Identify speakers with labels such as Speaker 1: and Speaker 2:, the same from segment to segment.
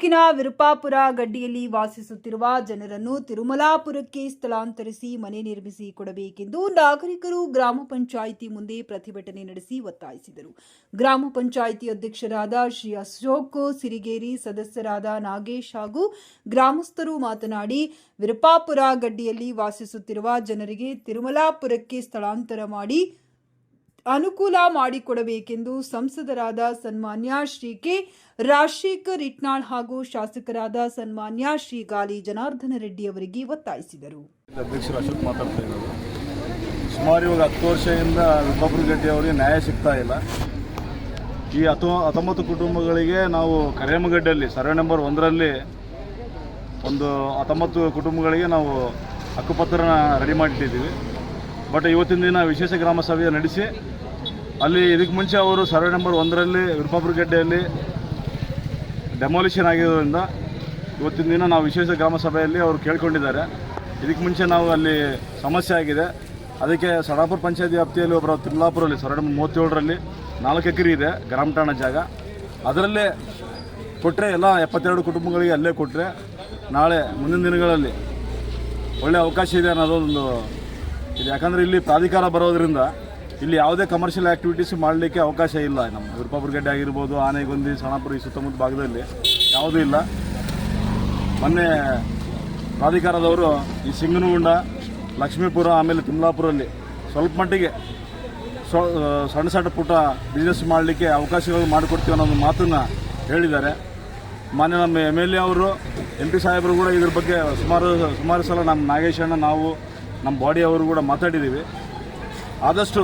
Speaker 1: ತಾಲೂಕಿನ ವಿರುಪಾಪುರ ಗಡ್ಡಿಯಲ್ಲಿ ವಾಸಿಸುತ್ತಿರುವ ಜನರನ್ನು ತಿರುಮಲಾಪುರಕ್ಕೆ ಸ್ಥಳಾಂತರಿಸಿ ಮನೆ ನಿರ್ಮಿಸಿ ಕೊಡಬೇಕೆಂದು ನಾಗರಿಕರು ಗ್ರಾಮ ಪಂಚಾಯಿತಿ ಮುಂದೆ ಪ್ರತಿಭಟನೆ ನಡೆಸಿ ಒತ್ತಾಯಿಸಿದರು. ಗ್ರಾಮ ಪಂಚಾಯಿತಿ ಅಧ್ಯಕ್ಷರಾದ ಶ್ರೀ ಅಶೋಕ್ ಸಿರಿಗೇರಿ, ಸದಸ್ಯರಾದ ನಾಗೇಶ್ ಹಾಗೂ ಗ್ರಾಮಸ್ಥರು ಮಾತನಾಡಿ, ವಿರುಪಾಪುರ ಗಡ್ಡಿಯಲ್ಲಿ ವಾಸಿಸುತ್ತಿರುವ ಜನರಿಗೆ ತಿರುಮಲಾಪುರಕ್ಕೆ ಸ್ಥಳಾಂತರ ಮಾಡಿ ಅನುಕೂಲ ಮಾಡಿಕೊಡಬೇಕೆಂದು ಸಂಸದರಾದ ಸನ್ಮಾನ್ಯ ಶ್ರೀ ಕೆ ರಾಜಶೇಖರ್ ಇಟ್ನಾಳ್ ಹಾಗೂ ಶಾಸಕರಾದ ಸನ್ಮಾನ್ಯ ಶ್ರೀ ಗಾಲಿ ಜನಾರ್ದನ ರೆಡ್ಡಿ ಅವರಿಗೆ ಒತ್ತಾಯಿಸಿದರು.
Speaker 2: ಅಧ್ಯಕ್ಷರು ಮಾತಾಡ್ತಾ ಸುಮಾರು ಇವಾಗ ಹತ್ತು ವರ್ಷದಿಂದ ವಿಭಾಪುರ ಗಡ್ಡಿ ಅವರಿಗೆ ನ್ಯಾಯ ಸಿಗ್ತಾ ಇಲ್ಲ. ಈ ಹತ್ತು, ಹತ್ತೊಂಬತ್ತು ಕುಟುಂಬಗಳಿಗೆ ನಾವು ಕರೇಮಗಡ್ಡೆಯಲ್ಲಿ ಸರ್ವೆ ನಂಬರ್ ಒಂದರಲ್ಲಿ ಒಂದು ಹತ್ತೊಂಬತ್ತು ಕುಟುಂಬಗಳಿಗೆ ನಾವು ಹಕ್ಕುಪತ್ರನ ರೆಡಿ ಮಾಡಿಟ್ಟಿದ್ದೀವಿ. ಬಟ್ ಇವತ್ತಿನ ದಿನ ವಿಶೇಷ ಗ್ರಾಮ ಸಭೆ ನಡೆಸಿ, ಅಲ್ಲಿ ಇದಕ್ಕೆ ಮುಂಚೆ ಅವರು ಸರ್ವೆ ನಂಬರ್ ಒಂದರಲ್ಲಿ ವಿರ್ಪಾಪುರ ಗಡ್ಡೆಯಲ್ಲಿ ಡೆಮಾಲಿಷನ್ ಆಗಿರೋದ್ರಿಂದ ಇವತ್ತಿನ ದಿನ ನಾವು ವಿಶೇಷ ಗ್ರಾಮ ಸಭೆಯಲ್ಲಿ ಅವರು ಕೇಳ್ಕೊಂಡಿದ್ದಾರೆ. ಇದಕ್ಕೆ ಮುಂಚೆ ನಾವು ಅಲ್ಲಿ ಸಮಸ್ಯೆ ಆಗಿದೆ. ಅದಕ್ಕೆ ಸಡಾಪುರ ಪಂಚಾಯತ್ ವ್ಯಾಪ್ತಿಯಲ್ಲಿ ಒಬ್ಬರು ತಿರುಲಾಪುರಲ್ಲಿ ಸರ್ವೆ ನಂಬರ್ ಮೂವತ್ತೇಳರಲ್ಲಿ ನಾಲ್ಕು ಎಕರೆ ಇದೆ ಗ್ರಾಮ ಠಾಣಾ ಜಾಗ. ಅದರಲ್ಲೇ ಕೊಟ್ಟರೆ ಎಲ್ಲ ಎಪ್ಪತ್ತೆರಡು ಕುಟುಂಬಗಳಿಗೆ ಅಲ್ಲೇ ಕೊಟ್ಟರೆ ನಾಳೆ ಮುಂದಿನ ದಿನಗಳಲ್ಲಿ ಒಳ್ಳೆ ಅವಕಾಶ ಇದೆ ಅನ್ನೋದೊಂದು ಇದು ಯಾಕಂದರೆ ಇಲ್ಲಿ ಪ್ರಾಧಿಕಾರ ಬರೋದರಿಂದ ಇಲ್ಲಿ ಯಾವುದೇ ಕಮರ್ಷಿಯಲ್ ಆ್ಯಕ್ಟಿವಿಟೀಸ್ ಮಾಡಲಿಕ್ಕೆ ಅವಕಾಶ ಇಲ್ಲ. ನಮ್ಮ ವಿರುಪಾಪುರ ಗಡ್ಡೆ ಆಗಿರ್ಬೋದು, ಆನೆಗೊಂದಿ, ಸಣಾಪುರ ಈ ಸುತ್ತಮುತ್ತ ಭಾಗದಲ್ಲಿ ಯಾವುದೂ ಇಲ್ಲ. ಮೊನ್ನೆ ಪ್ರಾಧಿಕಾರದವರು ಈ ಸಿಂಗನಗುಂಡ, ಲಕ್ಷ್ಮೀಪುರ, ಆಮೇಲೆ ತಿಮ್ಲಾಪುರಲ್ಲಿ ಸ್ವಲ್ಪ ಮಟ್ಟಿಗೆ ಸಣ್ಣ ಸಣ್ಣ ಪುಟ್ಟ ಬಿಸ್ನೆಸ್ ಮಾಡಲಿಕ್ಕೆ ಅವಕಾಶಗಳು ಮಾಡಿಕೊಡ್ತೀವಿ ಅನ್ನೋ ಮಾತನ್ನು ಹೇಳಿದ್ದಾರೆ. ಮಾನ್ಯ ನಮ್ಮ ಎಂ ಎಲ್ ಎ ಅವರು ಎಂ ಪಿ ಸಾಹೇಬರು ಕೂಡ ಇದ್ರ ಬಗ್ಗೆ ಸುಮಾರು ಸುಮಾರು ಸಲ ನಮ್ಮ ನಾಗೇಶಣ್ಣ ನಾವು ನಮ್ಮ ಬಾಡಿ ಅವರು ಕೂಡ ಮಾತಾಡಿದ್ದೀವಿ ಆದಷ್ಟು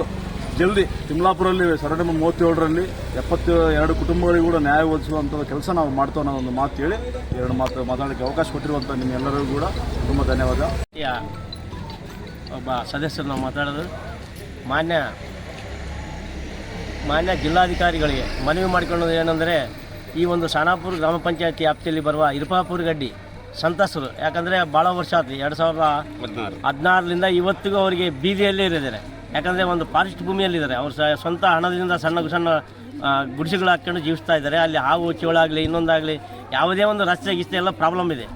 Speaker 2: ಜಲ್ದಿ ತಿಮ್ಲಾಪುರಲ್ಲಿ ಸಾವಿರದ ಮೂವತ್ತೇಳರಲ್ಲಿ ಎಪ್ಪತ್ತು ಎರಡು ಕುಟುಂಬಗಳಿಗೂ ಕೂಡ ನ್ಯಾಯ ಒದಿಸುವಂಥ ಕೆಲಸ ನಾವು ಮಾಡ್ತೇವೆ ಅನ್ನೋ ಒಂದು ಮಾತು ಹೇಳಿ, ಎರಡು ಮಾತು ಮಾತಾಡೋಕ್ಕೆ ಅವಕಾಶ ಕೊಟ್ಟಿರುವಂಥ ನಿಮ್ಮೆಲ್ಲರಿಗೂ ಕೂಡ ತುಂಬ ಧನ್ಯವಾದ.
Speaker 3: ಒಬ್ಬ ಸದಸ್ಯರು ನಾವು ಮಾತಾಡೋದು. ಮಾನ್ಯ ಮಾನ್ಯ ಜಿಲ್ಲಾಧಿಕಾರಿಗಳಿಗೆ ಮನವಿ ಮಾಡಿಕೊಳ್ಳೋದು ಏನಂದರೆ, ಈ ಒಂದು ಸಾನಾಪುರ ಗ್ರಾಮ ಪಂಚಾಯತಿ ವ್ಯಾಪ್ತಿಯಲ್ಲಿ ಬರುವ ಇರ್ಪಾಪುರ ಗಡ್ಡಿ ಸಂತಸರು ಯಾಕಂದರೆ ಭಾಳ ವರ್ಷ ಆಯ್ತು ಎರಡು ಸಾವಿರದ ಹದಿನಾರರಿಂದ ಇವತ್ತಿಗೂ ಅವರಿಗೆ ಬೀದಿಯಲ್ಲೇ ಇರಿದ್ದಾರೆ ಯಾಕಂದರೆ ಒಂದು ಫಾರೆಸ್ಟ್ ಭೂಮಿಯಲ್ಲಿದ್ದಾರೆ. ಅವ್ರು ಸ್ವಂತ ಹಣದಿಂದ ಸಣ್ಣ ಸಣ್ಣ ಗುಡಿಸಿಗಳು ಗುಡಿಸೆಗಳು ಹಾಕ್ಕೊಂಡು ಜೀವಿಸ್ತಾ ಇದ್ದಾರೆ. ಅಲ್ಲಿ ಹಾವು ಚೇಳಾಗಲಿ ಇನ್ನೊಂದಾಗಲಿ ಯಾವುದೇ ಒಂದು ರಸ್ತೆ ಗಿಸ್ತೆ ಎಲ್ಲ ಪ್ರಾಬ್ಲಮ್ ಇದೆ.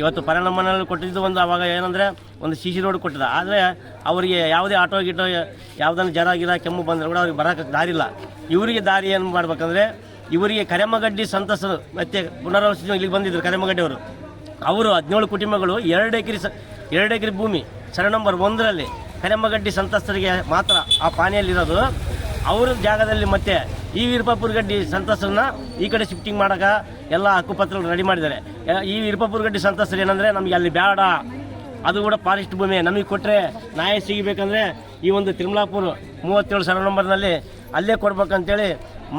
Speaker 3: ಇವತ್ತು ಪರಿಣಾಮನಲ್ಲಿ ಕೊಟ್ಟಿದ್ದು ಒಂದು ಅವಾಗ ಏನಂದರೆ ಒಂದು ಸಿ ಸಿ ರೋಡ್ ಕೊಟ್ಟಿದೆ ಆದರೆ ಅವರಿಗೆ ಯಾವುದೇ ಆಟೋ ಗಿಟೋ ಯಾವುದನ್ನು ಜರ ಗಿರ ಕೆಮ್ಮು ಬಂದರೆ ಕೂಡ ಅವ್ರಿಗೆ ಬರೋಕ್ಕೆ ದಾರಿ ಇಲ್ಲ ಇವರಿಗೆ ದಾರಿ ಏನು ಮಾಡ್ಬೇಕಂದ್ರೆ ಇವರಿಗೆ ಕರೆಮಗಡ್ಡಿ ಸಂತಸರು ಮತ್ತೆ ಪುನರ್ವಸತಿ ಇಲ್ಲಿಗೆ ಬಂದಿದ್ದರು ಕರೆಮಗಡ್ಡಿಯವರು ಅವರು ಹದಿನೇಳು ಕುಟುಂಬಗಳು, ಎರಡು ಎಕರೆ ಸ, ಎರಡು ಎಕರೆ ಭೂಮಿ, ಸರ ನಂಬರ್ ಒಂದರಲ್ಲಿ ಕರೆಮಗಡ್ಡಿ ಸಂತಸ್ತರಿಗೆ ಮಾತ್ರ ಆ ಪಾನಿಯಲ್ಲಿರೋದು. ಅವ್ರ ಜಾಗದಲ್ಲಿ ಮತ್ತೆ ಈ ವೀರಪಾಪುರ ಗಡ್ಡಿ ಸಂತಸರನ್ನ ಈ ಕಡೆ ಶಿಫ್ಟಿಂಗ್ ಮಾಡೋಕೆ ಎಲ್ಲ ಹಕ್ಕುಪತ್ರ ರೆಡಿ ಮಾಡಿದ್ದಾರೆ. ಈ ವೀರಪಾಪುರ ಗಡ್ಡಿ ಸಂತ್ರಸ್ತರು ಏನಂದರೆ ನಮಗೆ ಅಲ್ಲಿ ಬೇಡ. ಅದು ಕೂಡ ಫಾರೆಸ್ಟ್ ಭೂಮಿ. ನಮಗೆ ಕೊಟ್ಟರೆ ನ್ಯಾಯ ಸಿಗಬೇಕಂದ್ರೆ ಈ ಒಂದು ತಿರುಮಲಾಪುರ ಮೂವತ್ತೇಳು ಸರ ನಂಬರ್ನಲ್ಲಿ ಅಲ್ಲೇ ಕೊಡ್ಬೇಕಂತೇಳಿ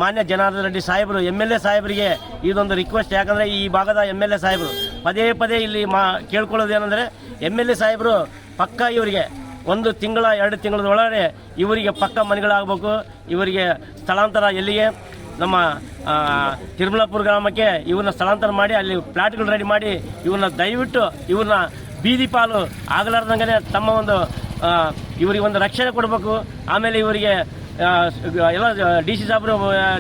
Speaker 3: ಮಾನ್ಯ ಜನಾರ್ದನ ರೆಡ್ಡಿ ಸಾಹೇಬರು, ಎಂ ಎಲ್ ಎ ಸಾಹೇಬರಿಗೆ ಇದೊಂದು ರಿಕ್ವೆಸ್ಟ್ ಯಾಕಂದರೆ ಈ ಭಾಗದ ಎಂ ಎಲ್ ಎ ಸಾಹೇಬರು ಪದೇ ಪದೇ ಇಲ್ಲಿ ಮಾ ಕೇಳ್ಕೊಳ್ಳೋದು ಏನಂದರೆ ಎಂ ಎಲ್ ಎ ಸಾಹೇಬರು ಪಕ್ಕ ಇವರಿಗೆ ಒಂದು ತಿಂಗಳ, ಎರಡು ತಿಂಗಳದ ಒಳಗಡೆ ಇವರಿಗೆ ಪಕ್ಕ ಮನೆಗಳಾಗಬೇಕು. ಇವರಿಗೆ ಸ್ಥಳಾಂತರ ಎಲ್ಲಿಗೆ? ನಮ್ಮ ತಿರುಮಲಾಪುರ ಗ್ರಾಮಕ್ಕೆ ಇವ್ರನ್ನ ಸ್ಥಳಾಂತರ ಮಾಡಿ, ಅಲ್ಲಿ ಫ್ಲಾಟ್ಗಳು ರೆಡಿ ಮಾಡಿ ಇವ್ರನ್ನ ದಯವಿಟ್ಟು ಇವ್ರನ್ನ ಬೀದಿ ಪಾಲು ಆಗಲಾರ್ದಂಗೆ ತಮ್ಮ ಒಂದು ಇವರಿಗೆ ಒಂದು ರಕ್ಷಣೆ ಕೊಡಬೇಕು. ಆಮೇಲೆ ಇವರಿಗೆ ಎಲ್ಲ ಡಿ ಸಿ ಸಾಬ್ರು,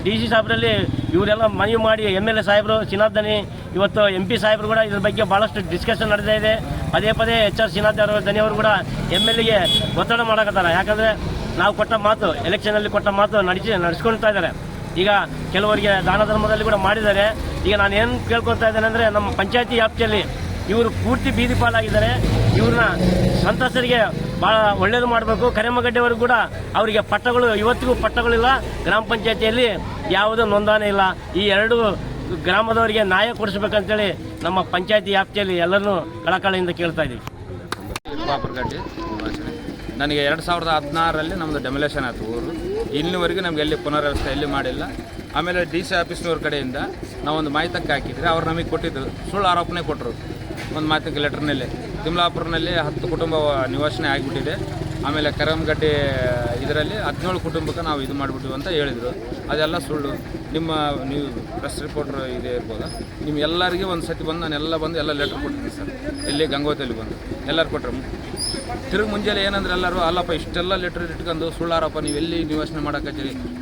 Speaker 3: ಡಿ ಸಿ ಸಾಹೇಬರಲ್ಲಿ ಇವರೆಲ್ಲ ಮನವಿ ಮಾಡಿ ಎಂ ಎಲ್ ಎ ಸಾಹೇಬರು ಚಿನಾದನಿ ಇವತ್ತು ಎಂ ಪಿ ಸಾಹೇಬರು ಕೂಡ ಇದ್ರ ಬಗ್ಗೆ ಭಾಳಷ್ಟು ಡಿಸ್ಕಷನ್ ನಡೀತಾ ಇದೆ. ಪದೇ ಪದೇ ಎಚ್ ಆರ್ ಶ್ರೀನಾಥ್ ಅವರು ದನಿಯವರು ಕೂಡ ಎಂ ಎಲ್ ಎಗೆ ಒತ್ತಡ ಮಾಡಕತ್ತಾರ. ಯಾಕಂದರೆ ನಾವು ಕೊಟ್ಟ ಮಾತು ಎಲೆಕ್ಷನಲ್ಲಿ ಕೊಟ್ಟ ಮಾತು ನಡೆಸಿ ನಡೆಸ್ಕೊಳ್ತಾ ಇದ್ದಾರೆ. ಈಗ ಕೆಲವರಿಗೆ ದಾನ ಧರ್ಮದಲ್ಲಿ ಕೂಡ ಮಾಡಿದ್ದಾರೆ. ಈಗ ನಾನು ಏನು ಕೇಳ್ಕೊತಾ ಇದ್ದೇನೆ ಅಂದರೆ ನಮ್ಮ ಪಂಚಾಯತಿ ವ್ಯಾಪ್ತಿಯಲ್ಲಿ ಇವರು ಪೂರ್ತಿ ಬೀದಿ ಪಾಲಾಗಿದ್ದಾರೆ ಇವ್ರನ್ನ ಸಂತಸರಿಗೆ ಭಾಳ ಒಳ್ಳೇದು ಮಾಡಬೇಕು. ಕರೆಮಗಡ್ಡೆವರೆಗೂ ಕೂಡ ಅವರಿಗೆ ಪಟ್ಟಗಳು, ಇವತ್ತಿಗೂ ಪಟ್ಟಗಳಿಲ್ಲ. ಗ್ರಾಮ ಪಂಚಾಯತಿಯಲ್ಲಿ ಯಾವುದೂ ನೋಂದಣಿ ಇಲ್ಲ. ಈ ಎರಡು ಗ್ರಾಮದವರಿಗೆ ನ್ಯಾಯ ಕೊಡಿಸ್ಬೇಕಂತೇಳಿ ನಮ್ಮ ಪಂಚಾಯತಿ ವ್ಯಾಪ್ತಿಯಲ್ಲಿ ಎಲ್ಲರನ್ನೂ ಕಳಕಳಿಯಿಂದ ಕೇಳ್ತಾ ಇದ್ದೀವಿ.
Speaker 4: ನನಗೆ ಎರಡು ಸಾವಿರದ ಹದಿನಾರರಲ್ಲಿ ನಮ್ಮದು ಡೆಮೊಲೇಷನ್ ಆಯಿತು ಊರು. ಇಲ್ಲಿವರೆಗೂ ನಮಗೆ ಎಲ್ಲಿ ಪುನರ್ವ್ಯವಸ್ಥೆ ಎಲ್ಲಿ ಮಾಡಿಲ್ಲ. ಆಮೇಲೆ ಡಿ ಸಿ ಆಫೀಸ್ನವ್ರ ಕಡೆಯಿಂದ ನಾವೊಂದು ಮಾಹಿತಕ್ಕೆ ಹಾಕಿದ್ರೆ ಅವ್ರು ನಮಗೆ ಕೊಟ್ಟಿದ್ರು. ಸುಳ್ಳು ಆರೋಪನೆ ಕೊಟ್ಟರು ಒಂದು ಮಾಹಿತಿ ಲೆಟರ್ನಲ್ಲಿ ತಿಮ್ಲಾಪುರನಲ್ಲಿ ಹತ್ತು ಕುಟುಂಬ ನಿವಾಸನೆ ಆಗಿಬಿಟ್ಟಿದೆ. ಆಮೇಲೆ ಕರಮಗಡ್ಡೆ ಇದರಲ್ಲಿ ಹದಿನೇಳು ಕುಟುಂಬಕ್ಕೆ ನಾವು ಇದು ಮಾಡಿಬಿಟ್ಟಿವಿ ಅಂತ ಹೇಳಿದರು. ಅದೆಲ್ಲ ಸುಳ್ಳು. ನಿಮ್ಮ ನೀವು ಪ್ರೆಸ್ ರಿಪೋರ್ಟರ್ ಇದೇ ಇರ್ಬೋದು? ನಿಮ್ಮ ಎಲ್ಲರಿಗೆ ಒಂದು ಸತಿ ಬಂದು ನಾನು ಎಲ್ಲ ಬಂದು ಎಲ್ಲ ಲೆಟ್ರ್ ಕೊಟ್ಟಿದ್ದೀನಿ ಸರ್. ಇಲ್ಲಿ ಗಂಗೋತಿಯಲ್ಲಿ ಬಂದು. ಎಲ್ಲರೂ ಕೊಟ್ಟರು ತಿರುಗಿ ಮುಂಜಾನೆ ಏನಂದ್ರೆ ಎಲ್ಲರೂ, ಅಲ್ಲಪ್ಪ, ಇಷ್ಟೆಲ್ಲ ಲೆಟ್ರ್ ಇಟ್ಕೊಂಡು ಸುಳ್ಳಾರಪ್ಪ, ನೀವು ಎಲ್ಲಿ ನಿವಾಸನೆ ಮಾಡೋಕೆ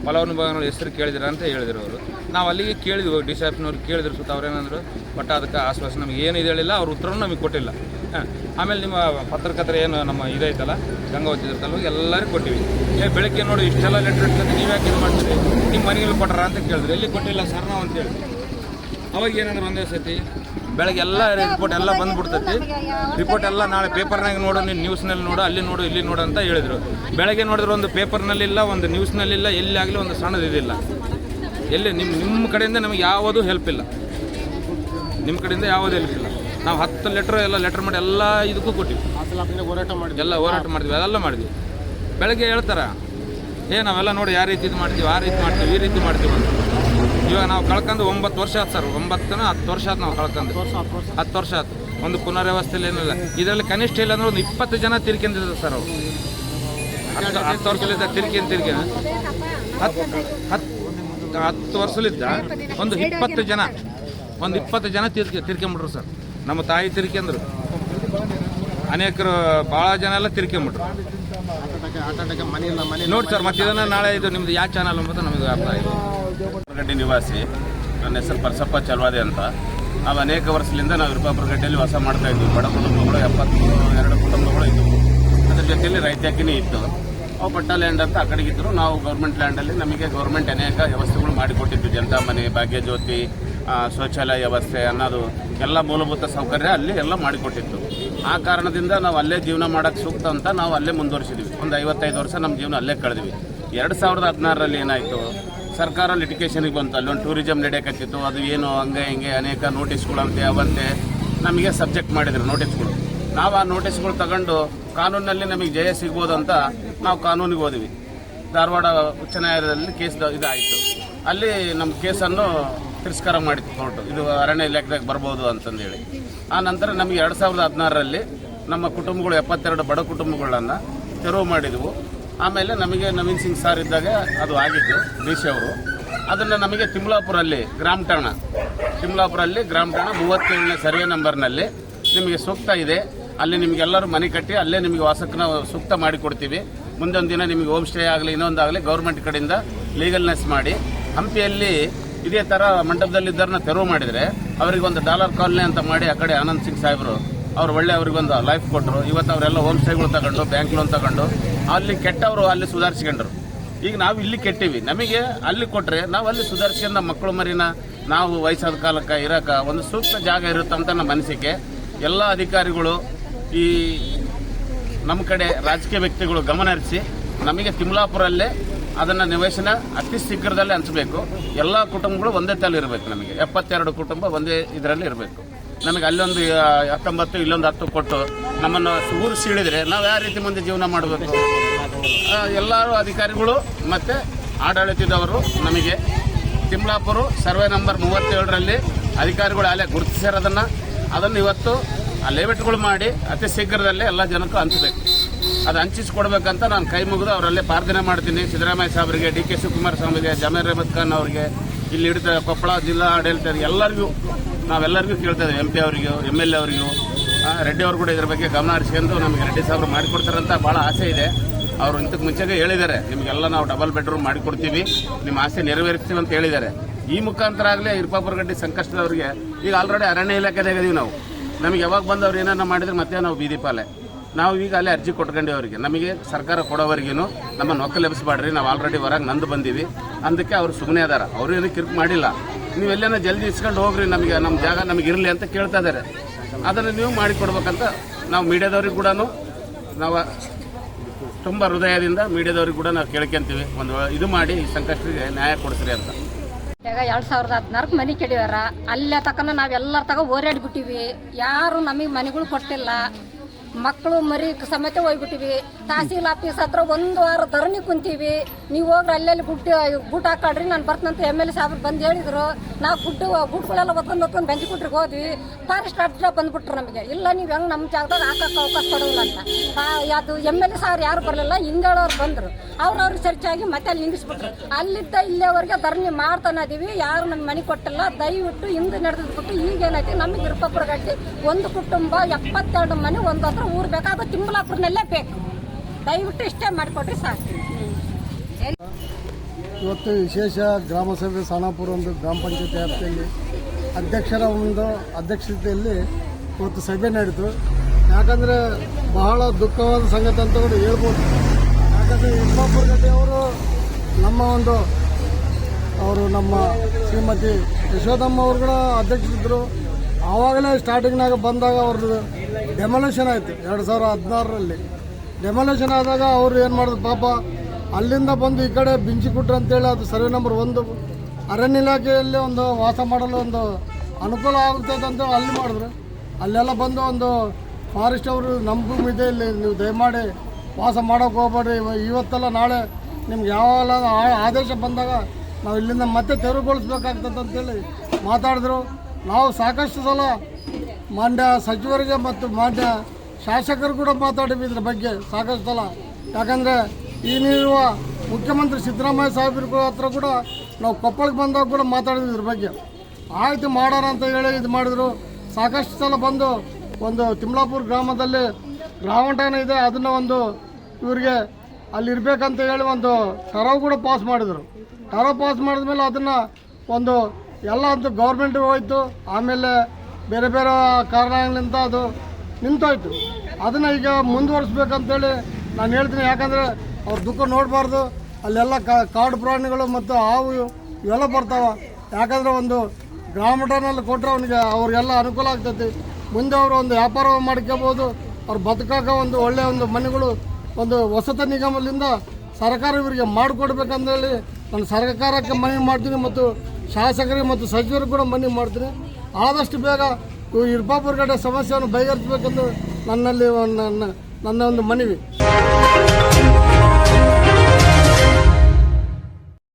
Speaker 4: ಫಲಾನುಭವಿಗಳ ಹೆಸರು ಕೇಳಿದಿರ? ಅಂತ ಹೇಳಿದ್ರು ಅವರು. ನಾವು ಅಲ್ಲಿಗೆ ಕೇಳಿದ್ವಿ, ಡಿ ಸಿ ಆಫ್ನವ್ರಿಗೆ ಕೇಳಿದ್ರು ಸುತ್ತ ಅವ್ರೇನಂದ್ರು ಬಟ್ ಅದಕ್ಕೆ ಆಶ್ವಾಸನೆ ನಮಗೆ ಏನು ಇದು ಹೇಳಿಲ್ಲ, ಅವ್ರ ಉತ್ತರನೂ ನಮಗೆ ಕೊಟ್ಟಿಲ್ಲ. ಆಮೇಲೆ ನಿಮ್ಮ ಪತ್ರಕರ್ತರ ಏನು ನಮ್ಮ ಇದೈತಲ್ಲ ಗಂಗಾವತಿ ತಾಲೂಕು ಎಲ್ಲರಿಗೂ ಕೊಟ್ಟಿವಿ. ಏ, ಬೆಳಗ್ಗೆ ನೋಡಿ, ಇಷ್ಟೆಲ್ಲ ಲೆಟ್ರ್ ಇಟ್ಕೊಂಡು ನೀವು ಯಾಕೆ ಇದು ಮಾಡ್ತೀರಿ? ನಿಮ್ಮ ಮನೆಯಲ್ಲಿ ಕೊಟ್ಟರ ಅಂತ ಕೇಳಿದ್ರು. ಎಲ್ಲಿ ಕೊಟ್ಟಿಲ್ಲ ಸರ್ ನಾವು ಅಂತ ಹೇಳಿ. ಅವಾಗ ಏನಂದ್ರೆ ಒಂದೇ ಸತಿ ಬೆಳಗ್ಗೆ ಎಲ್ಲ ರಿಪೋರ್ಟ್ ಎಲ್ಲ ಬಂದ್ಬಿಡ್ತೈತಿ. ರಿಪೋರ್ಟ್ ಎಲ್ಲ ನಾಳೆ ಪೇಪರ್ನಾಗ ನೋಡು, ನೀನು ನ್ಯೂಸ್ನಲ್ಲಿ ನೋಡು, ಅಲ್ಲಿ ನೋಡು, ಇಲ್ಲಿ ನೋಡು ಅಂತ ಹೇಳಿದರು. ಬೆಳಗ್ಗೆ ನೋಡಿದ್ರೆ ಒಂದು ಪೇಪರ್ನಲ್ಲಿಲ್ಲ ಒಂದು ನ್ಯೂಸ್ನಲ್ಲಿಲ್ಲ ಎಲ್ಲಿ ಆಗಲಿ ಒಂದು ಸಣ್ಣದು ಇದಿಲ್ಲ. ಎಲ್ಲಿ ನಿಮ್ಮ ನಿಮ್ಮ ಕಡೆಯಿಂದ ನಮಗೆ ಯಾವುದೂ ಹೆಲ್ಪ್ ಇಲ್ಲ. ನಿಮ್ಮ ಕಡೆಯಿಂದ ಯಾವುದೂ ಹೆಲ್ಪ್ ಇಲ್ಲ. ನಾವು ಹತ್ತು ಲೆಟ್ರ್ ಎಲ್ಲ ಲೆಟ್ರ್ ಮಾಡಿ ಎಲ್ಲ ಇದಕ್ಕೂ ಕೊಟ್ಟಿವಿ.
Speaker 3: ಹೋರಾಟ ಮಾಡಿ
Speaker 4: ಎಲ್ಲ ಹೋರಾಟ ಮಾಡಿದ್ವಿ ಅದೆಲ್ಲ ಮಾಡಿದ್ವಿ. ಬೆಳಗ್ಗೆ ಹೇಳ್ತಾರ ಏ ನಾವೆಲ್ಲ ನೋಡಿ ಯಾವ ರೀತಿ ಇದು ಮಾಡ್ತೀವಿ ಆ ರೀತಿ ಮಾಡ್ತೀವಿ ಈ ರೀತಿ ಮಾಡ್ತೀವಿ ಅಂತ. ಇವಾಗ ನಾವು ಕಳ್ಕೊಂಡು ಒಂಬತ್ತು ವರ್ಷ ಆಯ್ತು ಸರ್ ಒಂಬತ್ತನ ಹತ್ತು ವರ್ಷ ಆಯ್ತು ನಾವು ಕಳ್ಕೊಂಡು. ಹತ್ತು ವರ್ಷ ಆಯ್ತು ಒಂದು ಪುನರ್ವ್ಯವಸ್ಥೆಯಲ್ಲಿ ಏನಿಲ್ಲ. ಇದರಲ್ಲಿ ಕನಿಷ್ಠ ಇಲ್ಲ ಅಂದ್ರೆ ಒಂದು ಇಪ್ಪತ್ತು ಜನ ತಿರ್ಕೊಂಡಿದ್ದಾರೆ ಸರ್ ಅವರು. ಹತ್ತು ಹತ್ತು ವರ್ಷಲಿದ್ದ ತಿರ್ಕಿ ತಿರ್ಕಿ ಹತ್ತು ಹತ್ತು ಹತ್ತು ವರ್ಷಲಿದ್ದ ಒಂದು ಇಪ್ಪತ್ತು ಜನ ಒಂದು ಇಪ್ಪತ್ತು ಜನ ತಿರ್ಕಿ ತಿರ್ಕೊಂಬಿಟ್ರು ಸರ್. ನಮ್ಮ ತಾಯಿ ತಿರ್ಕೊಂಡ್ರು ಅನೇಕರು ಭಾಳ ಜನ ಎಲ್ಲ
Speaker 3: ಮನೆ
Speaker 4: ನೋಡಿ ಸರ್, ಮತ್ತೆ ಇದನ್ನ ನಾಳೆ ಇದು ನಿಮ್ದು ಯಾವ ಚಾನಲ್ ಅಂತ ನಮಗೆ ಅರ್ಥ ಆಯಿತು.
Speaker 5: ನಿವಾಸಿ, ನನ್ನ ಹೆಸರು ಪರಸಪ್ಪ ಚಲವಾದೆ ಅಂತ. ನಾವು ಅನೇಕ ವರ್ಷದಿಂದ ನಾವು ವಿರುಪಾಪುರ ಗಡ್ಡೆಯಲ್ಲಿ ವಾಸ ಮಾಡ್ತಾ ಇದ್ವಿ. ಬಡ ಕುಟುಂಬಗಳು ಎಪ್ಪತ್ತು ಎರಡು ಕುಟುಂಬಗಳು ಇದ್ದವು ಅದ್ರ ಜೊತೆಯಲ್ಲಿ ರೈತಾಕಿನೇ ಇತ್ತು. ಅವು ಪಟ್ಟ ಲ್ಯಾಂಡ್ ಅಂತ ಆ ಕಡೆಗಿದ್ರು ನಾವು ಗೌರ್ಮೆಂಟ್ ಲ್ಯಾಂಡಲ್ಲಿ ನಮಗೆ ಗೌರ್ಮೆಂಟ್ ಅನೇಕ ವ್ಯವಸ್ಥೆಗಳು ಮಾಡಿಕೊಟ್ಟಿದ್ವಿ ಜನತಾ ಮನೆ, ಭಾಗ್ಯಜ್ಯೋತಿ ಶೌಚಾಲಯ ವ್ಯವಸ್ಥೆ ಅನ್ನೋದು ಎಲ್ಲ ಮೂಲಭೂತ ಸೌಕರ್ಯ ಅಲ್ಲಿ ಎಲ್ಲ ಮಾಡಿಕೊಟ್ಟಿತ್ತು. ಆ ಕಾರಣದಿಂದ ನಾವು ಅಲ್ಲೇ ಜೀವನ ಮಾಡೋಕ್ಕೆ ಸೂಕ್ತ ಅಂತ ನಾವು ಅಲ್ಲೇ ಮುಂದುವರಿಸಿದ್ವಿ. ಒಂದು ಐವತ್ತೈದು ವರ್ಷ ನಮ್ಮ ಜೀವನ ಅಲ್ಲೇ ಕಳೆದ್ವಿ. ಎರಡು ಸಾವಿರದ ಹದಿನಾರರಲ್ಲಿ ಏನಾಯಿತು? ಸರ್ಕಾರ ಲಿಟಿಗೇಷನ್ಗೆ ಬಂತು. ಅಲ್ಲೊಂದು ಟೂರಿಸಮ್ ನಡೆಯಕತ್ತಿತ್ತು. ಅದು ಏನು, ಹಂಗೆ, ಹಿಂಗೆ ಅನೇಕ ನೋಟಿಸ್ಗಳಂತೆ ಅವಂತೆ ನಮಗೆ ಸಬ್ಜೆಕ್ಟ್ ಮಾಡಿದರು ನೋಟಿಸ್ಗಳು ನಾವು ಆ ನೋಟಿಸ್ಗಳು ತಗೊಂಡು ಕಾನೂನಿನಲ್ಲಿ ನಮಗೆ ಜಯ ಸಿಗ್ಬೋದು ಅಂತ ನಾವು ಕಾನೂನಿಗೆ ಹೋದ್ವಿ. ಧಾರವಾಡ ಉಚ್ಚ ನ್ಯಾಯಾಲಯದಲ್ಲಿ ಕೇಸ್ ಇದಾಯಿತು. ಅಲ್ಲಿ ನಮ್ಮ ಕೇಸನ್ನು ತಿರಸ್ಕಾರ ಮಾಡಿತ್ತು ಕೋರ್ಟ್ ಇದು ಅರಣ್ಯ ಇಲಾಖೆದಾಗ ಬರ್ಬೋದು ಅಂತಂದೇಳಿ. ಆ ನಂತರ ನಮಗೆ ಎರಡು ಸಾವಿರದ ಹದಿನಾರರಲ್ಲಿ ನಮ್ಮ ಕುಟುಂಬಗಳು ಎಪ್ಪತ್ತೆರಡು ಬಡ ಕುಟುಂಬಗಳನ್ನು ತೆರವು ಮಾಡಿದವು. ಆಮೇಲೆ ನಮಗೆ ನವೀನ್ ಸಿಂಗ್ ಸಾರ್ ಇದ್ದಾಗ ಅದು ಆಗಿತ್ತು ಡಿ ಸಿ ಅವರು. ಅದನ್ನು ನಮಗೆ ತಿಮ್ಲಾಪುರಲ್ಲಿ ಗ್ರಾಮ ಠಾಣ, ತಿಮ್ಲಾಪುರಲ್ಲಿ ಗ್ರಾಮ ಠಾಣ ಮೂವತ್ತೇಳನೇ ಸರ್ವೆ ನಂಬರ್ನಲ್ಲಿ ನಿಮಗೆ ಸೂಕ್ತ ಇದೆ. ಅಲ್ಲಿ ನಿಮಗೆಲ್ಲರೂ ಮನೆ ಕಟ್ಟಿ, ಅಲ್ಲೇ ನಿಮಗೆ ವಾಸಕ್ಕೆ ನಾವು ಸೂಕ್ತ ಮಾಡಿಕೊಡ್ತೀವಿ. ಮುಂದೊಂದು ದಿನ ನಿಮಗೆ ಹೋಮ್ ಸ್ಟೇ ಆಗಲಿ ಇನ್ನೊಂದಾಗಲಿ ಗೌರ್ಮೆಂಟ್ ಕಡೆಯಿಂದ ಲೀಗಲ್ನೆಸ್ ಮಾಡಿ ಹಂಪಿಯಲ್ಲಿ ಇದೇ ಥರ ಮಂಟಪದಲ್ಲಿದ್ದರನ್ನ ತೆರವು ಮಾಡಿದರೆ ಅವರಿಗೆ ಒಂದು ಡಾಲರ್ ಕಾಲನಿ ಅಂತ ಮಾಡಿ ಆ ಕಡೆ ಆನಂದ್ ಸಿಂಗ್ ಸಾಹೇಬರು ಅವ್ರು ಒಳ್ಳೆ ಅವ್ರಿಗೊಂದು ಲೈಫ್ ಕೊಟ್ಟರು ಇವತ್ತು ಅವರೆಲ್ಲ ಹೋಮ್ ಸ್ಟೇಗಳು ತಗೊಂಡು ಬ್ಯಾಂಕ್ ಲೋನ್ ತಗೊಂಡು, ಅಲ್ಲಿ ಕೆಟ್ಟವರು ಅಲ್ಲಿ ಸುಧಾರಿಸ್ಕೊಂಡ್ರು. ಈಗ ನಾವು ಇಲ್ಲಿ ಕೆಟ್ಟಿವಿ. ನಮಗೆ ಅಲ್ಲಿ ಕೊಟ್ಟರೆ ನಾವು ಅಲ್ಲಿ ಸುಧಾರಿಸ್ಕೊಂಡ ಮಕ್ಕಳು ಮರಿನ ನಾವು ವಯಸ್ಸಾದ ಕಾಲಕ್ಕೆ ಇರಕ ಒಂದು ಸೂಕ್ತ ಜಾಗ ಇರುತ್ತಂತ ನಮ್ಮ ಅನಿಸಿಕೆ. ಎಲ್ಲ ಅಧಿಕಾರಿಗಳು ಈ ನಮ್ಮ ಕಡೆ ರಾಜಕೀಯ ವ್ಯಕ್ತಿಗಳು ಗಮನ ಹರಿಸಿ ನಮಗೆ ತಿಮ್ಲಾಪುರಲ್ಲೇ ಅದನ್ನು ನಿವೇಶನ ಅತಿ ಶೀಘ್ರದಲ್ಲೇ ಹಂಚಬೇಕು. ಎಲ್ಲ ಕುಟುಂಬಗಳು ಒಂದೇ ತಲೆ ಇರಬೇಕು ನಮಗೆ. ಎಪ್ಪತ್ತೆರಡು ಕುಟುಂಬ ಒಂದೇ ಇದರಲ್ಲಿ ಇರಬೇಕು. ನಮಗೆ ಅಲ್ಲೊಂದು ಹತ್ತೊಂಬತ್ತು, ಇಲ್ಲೊಂದು ಹತ್ತು ಕೊಟ್ಟು ನಮ್ಮನ್ನು ಊರು ಸೀಳಿದ್ರೆ ನಾವು ಯಾವ ರೀತಿ ಮುಂದೆ ಜೀವನ ಮಾಡಬೇಕು? ಎಲ್ಲರೂ ಅಧಿಕಾರಿಗಳು ಮತ್ತು ಆಡಳಿತದವರು ನಮಗೆ ತಿಮ್ಲಾಪುರ ಸರ್ವೆ ನಂಬರ್ ಮೂವತ್ತೇಳರಲ್ಲಿ ಅಧಿಕಾರಿಗಳು ಅಲ್ಲೇ ಗುರುತಿಸಿರೋದನ್ನು ಅದನ್ನು ಇವತ್ತು ಆ ಲೇಔಟ್ಗಳು ಮಾಡಿ ಅತಿ ಶೀಘ್ರದಲ್ಲೇ ಎಲ್ಲ ಜನಕ್ಕೂ ಹಂಚಬೇಕು. ಅದು ಹಂಚಿಸ್ಕೊಡ್ಬೇಕಂತ ನಾನು ಕೈ ಮುಗಿದು ಅವರಲ್ಲೇ ಪ್ರಾರ್ಥನೆ ಮಾಡ್ತೀನಿ. ಸಿದ್ದರಾಮಯ್ಯ ಸಾಹೇಬರಿಗೆ ಡಿ ಕೆ ಶಿವಕುಮಾರ್ ಸ್ವಾಮಿಗೆ, ಜಮೀರ್ ಅಹಮದ್ ಖಾನ್ ಅವರಿಗೆ, ಇಲ್ಲಿ ಹಿಡಿದ ಕೊಪ್ಪಳ ಜಿಲ್ಲಾ ಆಡಳಿತ ಎಲ್ಲರಿಗೂ, ನಾವೆಲ್ಲರಿಗೂ ಕೇಳ್ತಾ ಇದ್ದೀವಿ. ಎಂ ಪಿ ಅವರಿಗೂ ಎಂ ಎಲ್ ಎ ಅವರಿಗೂ ರೆಡ್ಡಿ ಅವರು ಕೂಡ ಇದ್ರ ಬಗ್ಗೆ ಗಮನ ಹರಿಸ್ಕೊಂಡು ನಮಗೆ ರೆಡ್ಡಿ ಸಾಹೇಬರು ಮಾಡಿಕೊಡ್ತಾರಂತ ಭಾಳ ಆಸೆ ಇದೆ. ಅವರು ಇಂತಕ್ಕೆ ಮುಂಚೆಗೆ ಹೇಳಿದ್ದಾರೆ, ನಿಮಗೆಲ್ಲ ನಾವು ಡಬಲ್ ಬೆಡ್ರೂಮ್ ಮಾಡಿಕೊಡ್ತೀವಿ. ನಿಮ್ಮ ಆಸೆ ನೆರವೇರಿಸ್ತೀವಿ ಅಂತ ಹೇಳಿದ್ದಾರೆ. ಈ ಮುಖಾಂತರ ಆಗಲೇ ಇರ್ಪಾಪುರ ಗಡ್ಡಿ ಸಂಕಷ್ಟದವರಿಗೆ ಈಗ ಆಲ್ರೆಡಿ ಅರಣ್ಯ ಇಲಾಖೆದಾಗ ನಾವು. ನಮಗೆ ಯಾವಾಗ ಬಂದವ್ರು ಏನಾರ ಮಾಡಿದ್ರೆ ಮತ್ತೆ ನಾವು ಬೀದಿ ಪಾಲೆ. ನಾವು ಈಗ ಅಲ್ಲೇ ಅರ್ಜಿ ಕೊಟ್ಕೊಂಡೇವೆ ಅವರಿಗೆ ನಮಗೆ ಸರ್ಕಾರ ಕೊಡೋವರೆಗೂ ನಮ್ಮ ನೊಕ್ಕ ಎಬ್ಸ್ಬೇಡ್ರಿ ನಾವು ಆಲ್ರೆಡಿ ಹೊರಗೆ ನಂದು ಬಂದೀವಿ. ಅದಕ್ಕೆ ಅವ್ರು ಸುಮ್ಮನೆ ಅದಾರ. ಅವರು ಏನು ಕಿರ್ಕ್ ಮಾಡಿಲ್ಲ. ನೀವು ಎಲ್ಲೇನ ಜಲ್ದಿ ಇಸ್ಕೊಂಡು ಹೋಗ್ರಿ, ನಮಗೆ ನಮ್ಮ ಜಾಗ ನಮಗೆ ಇರಲಿ ಅಂತ ಕೇಳ್ತಾ ಇದ್ದಾರೆ ಅದನ್ನು ನೀವು ಮಾಡಿಕೊಡ್ಬೇಕಂತ ನಾವು ಮೀಡಿಯಾದವ್ರಿಗೆ ಕೂಡ ನಾವು ತುಂಬ ಹೃದಯದಿಂದ ಮೀಡಿಯಾದವ್ರಿಗೆ ಕೂಡ ನಾವು ಕೇಳ್ಕೊಂತೀವಿ. ಒಂದು ಇದು ಮಾಡಿ ಈ ಸಂಕಷ್ಟರಿಗೆ ನ್ಯಾಯ ಕೊಡ್ತೀರಿ ಅಂತ.
Speaker 6: ಈಗ ಎರಡು ಸಾವಿರದ ಹದಿನಾಲ್ಕು ಮನೆ ಕೆಡಿವಾರ ಅಲ್ಲೇ ತಕನ ನಾವೆಲ್ಲರ ತಗ ಓರಾಡ್ಬಿಟ್ಟಿವಿ ಯಾರು ನಮಗೆ ಮನೆಗಳು ಕೊಟ್ಟಿಲ್ಲ. ಮಕ್ಕಳು ಮರಿ ಸಮೇತ ಹೋಗ್ಬಿಟ್ಟಿವಿ. ತಹಸೀಲ್ ಆಫೀಸ್ ಹತ್ರ ಒಂದು ವಾರ ಧರಣಿ ಕುಂತೀವಿ. ನೀವು ಹೋಗ್ರಿ, ಅಲ್ಲೆಲ್ಲಿ ಗುಡ್ಡ ಗುಡ್ ಹಾಕಾಡ್ರಿ ನಾನು ಬರ್ತಂತ ಎಂ ಎಲ್ ಎ ಸಾಹೇಬ್ರು ಬಂದು ಹೇಳಿದ್ರು. ನಾವು ಗುಡ್ಡು ಗುಡ್ಗಳೆಲ್ಲ ಒತ್ಕೊಂಡು ಒತ್ಕೊಂಡು ಬೆಂಚಿಕೊಟ್ರಿಗೆ ಹೋದ್ವಿ. ಫಾರೆಸ್ಟ್ ಅಡ್ಡ ಬಂದ್ಬಿಟ್ರು ನಮಗೆ. ಇಲ್ಲ, ನೀವು ಹೆಂಗೆ ನಮ್ಮ ಜಾಗದಾಗ ಹಾಕಕ್ಕೆ ಅವಕಾಶ ಕೊಡೋಲ್ಲ ಅಂತ. ಅದು ಎಂ ಎಲ್ ಎ ಸಾರ್ ಯಾರು ಬರಲಿಲ್ಲ ಹಿಂದೇಳೋರು ಬಂದರು. ಸರ್ಚ್ ಚರ್ಚಾಗಿ ಮತ್ತೆ ಅಲ್ಲಿ ನಿಂದಿಸ್ಬಿಟ್ರು ಅಲ್ಲಿದ್ದ ಇಲ್ಲಿಯವರೆಗೆ ಧರಣಿ ಮಾಡ್ತಾನೆ ಇದೀವಿ. ಯಾರು ನನ್ನ ಮನೆ ಕೊಟ್ಟಿಲ್ಲ. ದಯವಿಟ್ಟು ಹಿಂದೆ ನಡೆದ್ಬಿಟ್ಟು ಈಗ ಏನೈತಿ ನಮಗೆ ಇರ್ಪಪುರ ಗಟ್ಟಿ ಒಂದು ಕುಟುಂಬ ಎಪ್ಪತ್ತೆರಡು ಮನೆ ಒಂದು ಹತ್ರ ಊರು ಬೇಕಾದ್ರೆ ತಿಂಬಲಾಪುರನಲ್ಲೇ ಬೇಕು. ದಯವಿಟ್ಟು ಇಷ್ಟೇ ಮಾಡಿಕೊಡ್ರಿ ಸಾಕು.
Speaker 7: ಇವತ್ತು ವಿಶೇಷ ಗ್ರಾಮ ಸಭೆ ಸಾಣಾಪುರ ಒಂದು ಗ್ರಾಮ ಪಂಚಾಯತ್ ವ್ಯಾಪ್ತಿಯಲ್ಲಿ ಅಧ್ಯಕ್ಷರ ಒಂದು ಅಧ್ಯಕ್ಷತೆಯಲ್ಲಿ ಇವತ್ತು ಸಭೆ ನಡೆಯಿತು ಯಾಕಂದರೆ ಬಹಳ ದುಃಖವಾದ ಸಂಗತಿ ಅಂತ ಕೂಡ ಹೇಳ್ಬೋದು. ಯಾಕಂದರೆ ಇಸ್ಮಾಪುರ ಗಡ್ಡೆಯವರು ನಮ್ಮ ಒಂದು, ಅವರು ನಮ್ಮ ಶ್ರೀಮತಿ ಯಶೋಧಮ್ಮ ಅವರು ಕೂಡ ಅಧ್ಯಕ್ಷರಿದ್ದರು. ಆವಾಗಲೇ ಸ್ಟಾರ್ಟಿಂಗ್ನಾಗ ಬಂದಾಗ ಅವ್ರದ್ದು ಡೆಮೊಲೇಷನ್ ಆಯಿತು. ಎರಡು ಸಾವಿರ ಹದಿನಾರರಲ್ಲಿ. ಡೆಮೊಲೇಷನ್ ಆದಾಗ ಅವರು ಏನು ಮಾಡಿದ್ರು? ಪಾಪ ಅಲ್ಲಿಂದ ಬಂದು ಈ ಕಡೆ ಬಿಂಚಿಕೊಟ್ರು ಅಂತೇಳಿ ಅದು ಸರ್ವೆ ನಂಬರ್ ಒಂದು ಅರಣ್ಯ ಇಲಾಖೆಯಲ್ಲಿ ಒಂದು ವಾಸ ಮಾಡಲು ಒಂದು ಅನುಕೂಲ ಆಗುತ್ತೆ ಅಂತ ಅಲ್ಲಿ ಮಾಡಿದ್ರು. ಅಲ್ಲೆಲ್ಲ ಬಂದು ಒಂದು ಫಾರೆಸ್ಟ್ ಅವರು ಭೂಮಿ ಇದೆ ಇಲ್ಲಿ, ನೀವು ದಯಮಾಡಿ ವಾಸ ಮಾಡೋಕೆ ಹೋಗ್ಬೇಡ್ರಿ. ಇವ- ಇವತ್ತೆಲ್ಲ ನಾಳೆ ನಿಮ್ಗೆ ಯಾವಾಗ ಆದೇಶ ಬಂದಾಗ ನಾವು ಇಲ್ಲಿಂದ ಮತ್ತೆ ತೆರವುಗೊಳಿಸ್ಬೇಕಾಗ್ತದೆ ಅಂತೇಳಿ ಮಾತಾಡಿದ್ರು. ನಾವು ಸಾಕಷ್ಟು ಸಲ ಮಾನ್ಯ ಸಚಿವರಿಗೆ ಮತ್ತು ಮಾನ್ಯ ಶಾಸಕರು ಕೂಡ ಮಾತಾಡಿದ್ವಿ ಇದ್ರ ಬಗ್ಗೆ ಸಾಕಷ್ಟು ಸಲ. ಯಾಕಂದರೆ ಈಗಿರುವ ಮುಖ್ಯಮಂತ್ರಿ ಸಿದ್ದರಾಮಯ್ಯ ಸಾಹೇಬ್ರ ಹತ್ರ ಕೂಡ ನಾವು ಕೊಪ್ಪಳಕ್ಕೆ ಬಂದಾಗ ಕೂಡ ಮಾತಾಡಿದ್ವಿ ಇದ್ರ ಬಗ್ಗೆ. ಆಯ್ತು ಮಾಡೋಣ ಅಂತ ಹೇಳಿ ಇದು ಮಾಡಿದ್ರು. ಸಾಕಷ್ಟು ಸಲ ಬಂದು ಒಂದು ತಿಮ್ಲಾಪುರ ಗ್ರಾಮದಲ್ಲಿ ಗ್ರಾಮಠಾಣ ಇದೆ, ಅದನ್ನು ಒಂದು ಇವರಿಗೆ ಅಲ್ಲಿ ಇರಬೇಕಂತ ಹೇಳಿ ಒಂದು ಟರವ್ ಕೂಡ ಪಾಸ್ ಮಾಡಿದರು. ಟರವ್ ಪಾಸ್ ಮಾಡಿದ್ಮೇಲೆ ಅದನ್ನು ಒಂದು ಎಲ್ಲ ಅಂತೂ ಗೌರ್ಮೆಂಟಿಗೆ ಹೋಯ್ತು, ಆಮೇಲೆ ಬೇರೆ ಬೇರೆ ಕಾರಣಗಳಿಂದ ಅದು ನಿಂತೋಯ್ತು. ಅದನ್ನು ಈಗ ಮುಂದುವರಿಸ್ಬೇಕಂತೇಳಿ ನಾನು ಹೇಳ್ತೀನಿ, ಯಾಕಂದರೆ ಅವ್ರ ದುಃಖ ನೋಡಬಾರ್ದು, ಅಲ್ಲೆಲ್ಲ ಕಾಡು ಪ್ರಾಣಿಗಳು ಮತ್ತು ಹಾವು ಇವೆಲ್ಲ ಬರ್ತಾವೆ. ಯಾಕಂದರೆ ಒಂದು ಗ್ರಾಮಠನಲ್ಲಿ ಕೊಟ್ಟರೆ ಅವನಿಗೆ ಅವ್ರಿಗೆಲ್ಲ ಅನುಕೂಲ ಆಗ್ತೈತಿ. ಮುಂದೆ ಅವರು ಒಂದು ವ್ಯಾಪಾರ ಮಾಡ್ಕೋಬೋದು, ಅವ್ರು ಬದುಕಾಕ ಒಂದು ಒಳ್ಳೆಯ ಒಂದು ಮನೆಗಳು, ಒಂದು ವಸತಿ ನಿಗಮದಿಂದ ಸರ್ಕಾರ ಇವರಿಗೆ ಮಾಡಿಕೊಡ್ಬೇಕಂತೇಳಿ ನಾನು ಸರ್ಕಾರಕ್ಕೆ ಮನವಿ ಮಾಡ್ತೀನಿ ಮತ್ತು ಶಾಸಕರಿಗೆ ಮತ್ತು ಸಚಿವರು ಕೂಡ ಮನವಿ ಮಾಡ್ತೀನಿ. ಆದಷ್ಟು ಬೇಗ ಇರ್ಪಾಪುರ ಕಡೆ ಸಮಸ್ಯೆಯನ್ನು ಬಗೆಹರಿಸಬೇಕೆಂದು ನನ್ನಲ್ಲಿ ನನ್ನ ಒಂದು ಮನವಿ.